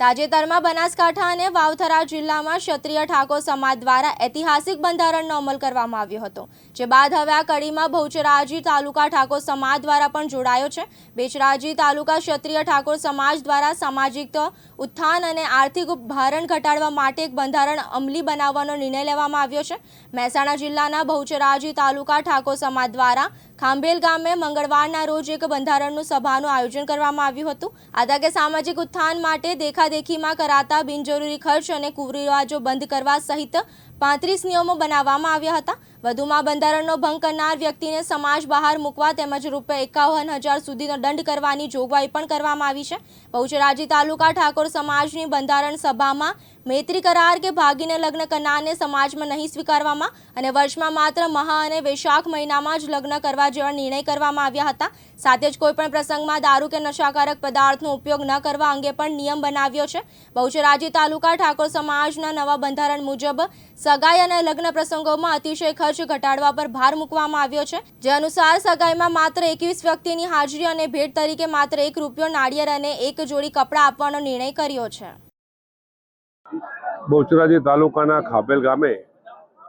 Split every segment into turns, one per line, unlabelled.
તાજેતરમાં બનાસકાંઠા અને વાવથરા જિલ્લામાં ક્ષત્રિય ઠાકોર સમાજ દ્વારા ઐતિહાસિક બંધારણનો અમલ કરવામાં આવ્યો હતો, જે બાદ હવે આ કડીમાં બહુચરાજી તાલુકા ઠાકોર સમાજ દ્વારા પણ જોડાયો છે. બેચરાજી તાલુકા ક્ષત્રિય ઠાકોર સમાજ દ્વારા સામાજિક ઉત્થાન અને આર્થિક ભારણ ઘટાડવા માટે એક બંધારણ અમલી બનાવવાનો નિર્ણય લેવામાં આવ્યો છે. મહેસાણા જિલ્લાના બહુચરાજી તાલુકા ઠાકોર સમાજ દ્વારા ખાંભેલ ગામે મંગળવારના રોજ એક બંધારણનું સભાનું આયોજન કરવામાં આવ્યું હતું. આ તકે સામાજિક ઉત્થાન માટે દેખાદેખીમાં કરાતા બિનજરૂરી ખર્ચ અને કુરિવાજો બંધ કરવા સહિત પાંત્રીસ નિયમો બનાવવામાં આવ્યા હતા. વધુમાં બંધારણનો ભંગ કરનાર વ્યક્તિને સમાજ બહાર મૂકવા તેમજ રૂપિયા એકાવન હજાર સુધીનો દંડ કરવાની જોગવાઈ પણ કરવામાં આવી છે. બહુચરાજી તાલુકા ઠાકોર સમાજની બંધારણ સભામાં મૈત્રી કરાર કે ભાગીને લગ્ન કરનારને સમાજમાં નહીં સ્વીકારવામાં અને વર્ષમાં માત્ર મહા અને વૈશાખ મહિનામાં જ લગ્ન કરવા જેવા નિર્ણય કરવામાં આવ્યા હતા. સાથે જ કોઈપણ પ્રસંગમાં દારૂ કે નશાકારક પદાર્થનો ઉપયોગ ન કરવા અંગે પણ નિયમ બનાવ્યો છે. બહુચરાજી તાલુકા ઠાકોર સમાજના નવા બંધારણ મુજબ સગાઈ અને લગ્ન પ્રસંગોમાં અતિશય ખર્ચ ઘટાડવા પર ભાર મૂકવામાં આવ્યો છે. જે અનુસાર સગાઈમાં માત્ર એકવીસ વ્યક્તિની હાજરી અને ભેટ તરીકે માત્ર એક રૂપિયો નાળિયેર અને એક જોડી કપડાં આપવાનો નિર્ણય કર્યો છે.
બોચરાજી તાલુકાના ખાપેલ ગામે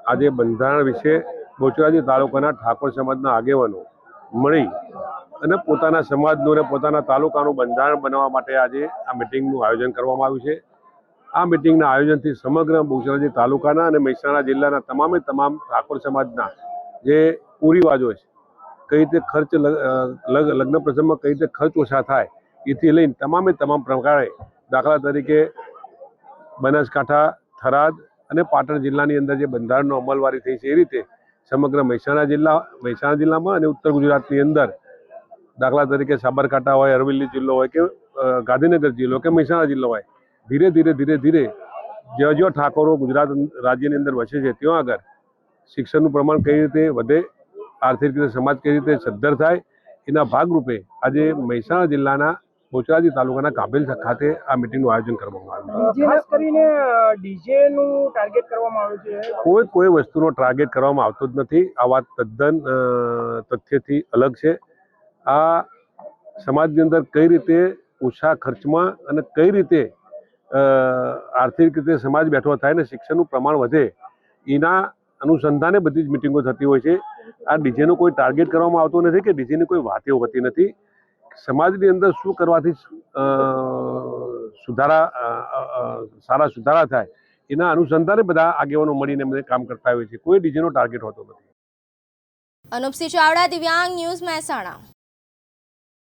આજે બંધારણ વિશે બોચરાજી તાલુકાના ઠાકોર સમાજના આગેવાનો મળી અને પોતાના સમાજનું અને પોતાના તાલુકાનું બંધારણ બનાવવા માટે આજે આ મિટિંગનું આયોજન કરવામાં આવ્યું છે. આ મિટિંગના આયોજનથી સમગ્ર બહુચરાજી તાલુકાના અને મહેસાણા જિલ્લાના તમામે તમામ ઠાકોર સમાજના જે કુરિવાજો છે, કઈ રીતે ખર્ચ લગ્ન પ્રસંગમાં કઈ રીતે ખર્ચ ઓછા થાય, એથી લઈને તમામે તમામ પ્રકારે દાખલા તરીકે બનાસકાંઠા, થરાદ અને પાટણ જિલ્લાની અંદર જે બંધારણનો અમલવારી થઈ છે, એ રીતે સમગ્ર મહેસાણા જિલ્લા, મહેસાણા જિલ્લામાં અને ઉત્તર ગુજરાતની અંદર દાખલા તરીકે સાબરકાંઠા હોય અરવલ્લી જિલ્લો હોય કે ગાંધીનગર જિલ્લો કે મહેસાણા જિલ્લો હોય ધીરે ધીરે ધીરે ધીરે જ્યાં જ્યાં ઠાકોરો ગુજરાત રાજ્યની અંદર વસે છે ત્યાં આગળ શિક્ષણનું પ્રમાણ કઈ રીતે વધે આર્થિક રીતે સમાજ કઈ રીતે સદ્ધર થાય એના ભાગરૂપે આજે મહેસાણા જિલ્લાના બોચરાજી તાલુકાના કાબેલ ખાતે આ મિટિંગનું આયોજન કરવામાં આવ્યું છે.
ખાસ કરીને ડીજે ટાર્ગેટ કરવામાં આવ્યું છે.
કોઈ કોઈ વસ્તુનો ટાર્ગેટ કરવામાં આવતો જ નથી. આ વાત તદ્દન તથ્યથી અલગ છે. આ સમાજની અંદર કઈ રીતે ઓછા ખર્ચમાં અને કઈ રીતે આર્થિક રીતે સમાજ બેઠો થાય અને શિક્ષણનું પ્રમાણ વધે, એના અનુસંધાને બધી જ મિટિંગો થતી હોય છે. આ ડીજેનો કોઈ ટાર્ગેટ કરવામાં આવતો નથી કે ડીજેની કોઈ વાતો હોતી નથી? સમાજની અંદર શું કરવાથી સુધારા સારા સુધારા થાય, એના અનુસંધાને બધા આગેવાનો મળીને મને કામ કરતા હોય છે. કોઈ ડીજેનો ટાર્ગેટ હોતો નથી.
અનુપસિંહ ચાવડા, દિવ્યાંગ ન્યૂઝ મહેસાણા.